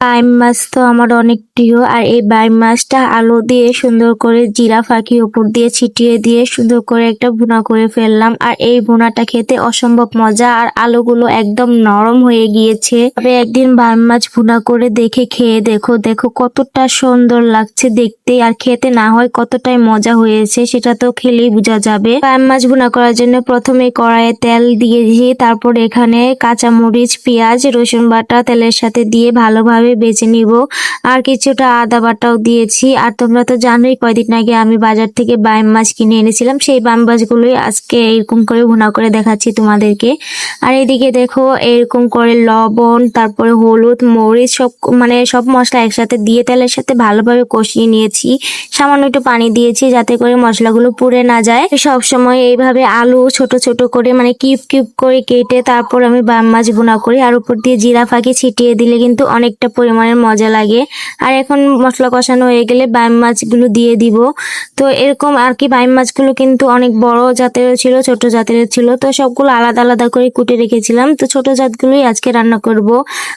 বাইম মাছ তো আমার অনেক প্রিয়। আর এই বাইম মাছটা আলু দিয়ে সুন্দর করে জিরা ফাঁকি উপর দিয়ে ছিটিয়ে দিয়ে সুন্দর করে একটা ভুনা করে ফেললাম। আর এই ভুনাটা খেতে অসম্ভব মজা। আর আলুগুলো একদম নরম হয়ে গিয়েছে। তবে একদিন বাইম মাছ ভুনা করে দেখে খেয়ে দেখো দেখো কতটা সুন্দর লাগছে দেখতে। আর খেতে না হয় কতটাই মজা হয়েছে, সেটা তো খেলেই বোঝা যাবে। বাইম মাছ ভুনা করার জন্য প্রথমে কড়াইয়ে তেল দিয়েছি তারপর এখানে কাঁচামরিচ, পেঁয়াজ, রসুন বাটা তেলের সাথে দিয়ে ভালোভাবে বেজে নিব। আর কিছুটা আদা বাটাও দিয়েছি। আর তোমরা তো জানোই, কয়দিন আগে আমি বাজার থেকে বাইম মাছ কিনে এনেছিলাম। সেই বাইম মাছগুলোই আজকে এরকম করে ভুনা করে দেখাচ্ছি তোমাদেরকে। আর এদিকে দেখো, এরকম করে লবণ, তারপরে হলুদ, মরিচ, সব মানে সব মশলা একসাথে দিয়ে তেলের সাথে ভালোভাবে কষিয়ে নিয়েছি। সামান্য একটু পানি দিয়েছি যাতে করে মশলাগুলো পুড়ে না যায়। সব সময় এইভাবে আলু ছোট ছোট করে মানে কিউব কিউব করে কেটে তারপর আমি বাম মাছ ভুনা করি। আর উপর দিয়ে জিরা ফাঁকি ছিটিয়ে দিলে কিন্তু অনেকটা পরিমাণের মজা লাগে। আর এখন মশলা কষানো হয়ে গেলে বাম মাছগুলো দিয়ে দিব। তো এরকম আর কি বাইম মাছগুলো কিন্তু অনেক বড় জাতের ছিল, ছোট জাতের ছিল। তো সবগুলো আলাদা আলাদা করে কুটে রেখেছিলাম। তো ছোট জাতগুলোই আজকে রান্না করব।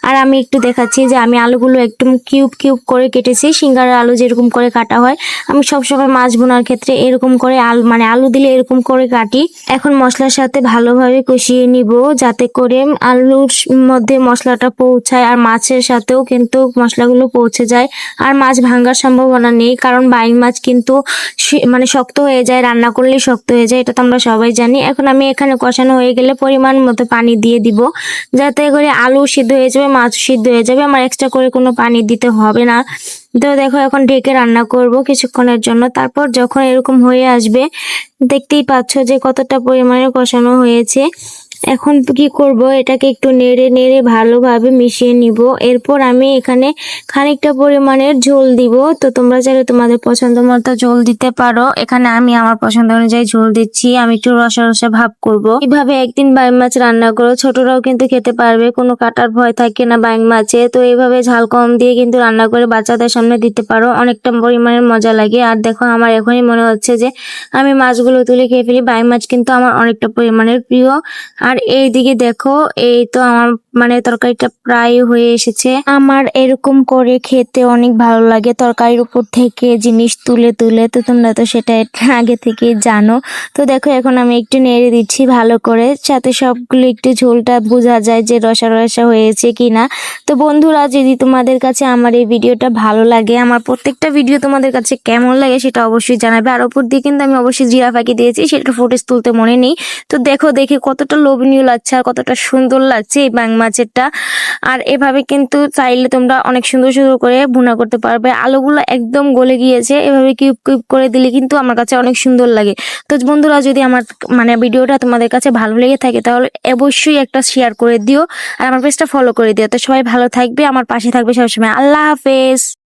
আর আমি একটু দেখাচ্ছি যে আমি আলুগুলো একদম কিউব কিউব করে কেটেছি। সিঙ্গারের আলু যেরকম করে কাটা হয়, আমি সবসময় মাছ বোনার ক্ষেত্রে এরকম করে আলু মানে আলু দিলে এরকম করে কাটি। এখন মশলার সাথে ভালোভাবে কষিয়ে নিব যাতে করে আলুর মধ্যে মশলাটা পৌঁছায় আর মাছের সাথেও কিন্তু মশলাগুলো পৌঁছে যায়। আর মাছ ভাঙার সম্ভাবনা নেই, কারণ বাইং মাছ কিন্তু মানে শক্ত হয়ে যায়, রান্না করলেই শক্ত হয়ে যায়, এটা তো আমরা সবাই জানি। এখন আমি এখানে কষানো হয়ে গেলে পরিমাণ মতো পানি দিয়ে দিব, যাতে করে আলু সিদ্ধ হয়ে যাবে, মাছ সিদ্ধ হয়ে যাবে, আমার এক্সট্রা করে কোনো পানি দিতে হবে না। তো দেখো, এখন ঢেকে রান্না করব কিছুক্ষণের জন্য। তারপর যখন এরকম হয়ে আসবে, দেখতেই পাচ্ছ যে কতটা পরিমাণে কষানো হয়েছে। এখন কি করব? এটাকে একটু নেড়ে নেড়ে ভালোভাবে মিশিয়ে নিব। এরপর আমি এখানে খানিকটা পরিমাণের ঝোল দিব। তো তোমরা চাইলে তোমাদের পছন্দ মতো ঝোল দিতে পারো। এখানে আমি আমার পছন্দ অনুযায়ী ঝোল দিচ্ছি। আমি একটু রসা রসা ভাব করব। এইভাবে একদিন বাইং মাছ রান্না করো। ছোটরাও কিন্তু খেতে পারবে। কোনো কাটার ভয় থাকে না বাইং মাছে। তো এইভাবে ঝাল কম দিয়ে কিন্তু রান্না করে বাচ্চাদের সামনে দিতে পারো। অনেকটা পরিমাণের মজা লাগে। আর দেখো, আমার এখনই মনে হচ্ছে যে আমি মাছগুলো তুলে খেয়ে ফেলি। বাইং মাছ কিন্তু আমার অনেকটা পরিমাণের প্রিয়। আর এইদিকে দেখো, এই তো আমার মানে তরকারিটা প্রায় হয়ে এসেছে। আমার এরকম করে খেতে অনেক ভালো লাগে। তরকারির উপর থেকে জিনিস তুলে তুলে, তো তোমরা তো সেটা আগে থেকে জানো। তো দেখো, এখন আমি একটু নেড়ে দিচ্ছি ভালো করে সাথে সবগুলো একটু ঝোলটা বোঝা যায় যে রসা রসা হয়েছে কিনা। তো বন্ধুরা, যদি তোমাদের কাছে আমার এই ভিডিওটা ভালো লাগে, আমার প্রত্যেকটা ভিডিও তোমাদের কাছে কেমন লাগে সেটা অবশ্যই জানাবে। আর ওপর দিয়ে কিন্তু আমি অবশ্যই জিরা পাখি দিয়েছি, সেটা ফুটেজ তুলতে মনে নেই। তো দেখো, দেখে কতটা লোভনীয় লাগছে আর কতটা সুন্দর লাগছে এই বাং মাছেরটা। আর এভাবে কিন্তু চাইলে তোমরা অনেক সুন্দর সুন্দর করে ভুনা করতে পারবে। আলুগুলো একদম গলে গিয়েছে, এভাবে কিউব কিউব করে দিলে কিন্তু আমার কাছে অনেক সুন্দর লাগে। তো বন্ধুরা, যদি আমার মানে ভিডিওটা তোমাদের কাছে ভালো লেগে থাকে, তাহলে অবশ্যই একটা শেয়ার করে দিও আর আমার পেজটা ফলো করে দিও। তো সবাই ভালো থাকবে, আমার পাশে থাকবে সবসময়। আল্লাহ হাফেজ!